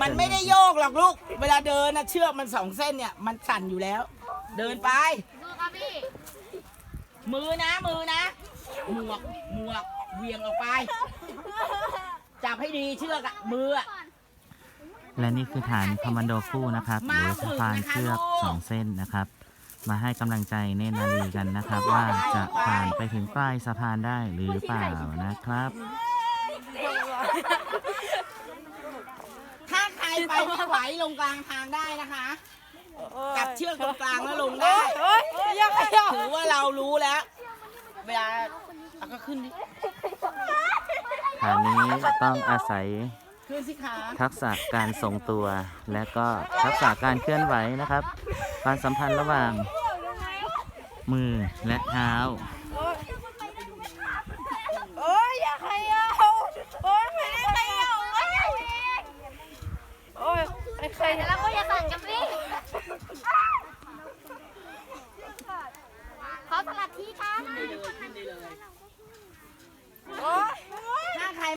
มันไม่ได้โยกหรอกลูก เวลาเดินนะเชือกมันสองเส้นเนี่ย มันสั่นอยู่แล้ว เดินไป ดูครับพี่มือนะมือนะ หมวกหมวกเหวียงออกไป จับให้ดีเชือกอะมืออะ และนี่คือฐานคอมมานโดคู่นะครับหรือสะพานเชือกสองเส้นนะครับ มาให้กำลังใจเนตรนารีกันนะครับ ว่าจะผ่านไปถึงปลายสะพานได้หรือเปล่านะครับถ้าใคร ไปไม่ไหวลงกลางทางได้นะคะจับเชือกตรงกลางแล้วลงได้เฮ้ยอย่าขยับถือว่าเรารู้แล้ว เวลาเอาก็ขึ้นดิฐานนี้ต้องอาศัยขึ้นสิขาทักษะการทรงตัว และก็ทักษะการเคลื่อนไหวนะครับ ความสัมพันธ์ระหว่างมือและเท้า โอ้ยอย่าขยับโอ้ยไม่ได้ขยับโอ้ยโอ้ยไม่ เคยแล้วก็อย่าสั่นกันสิ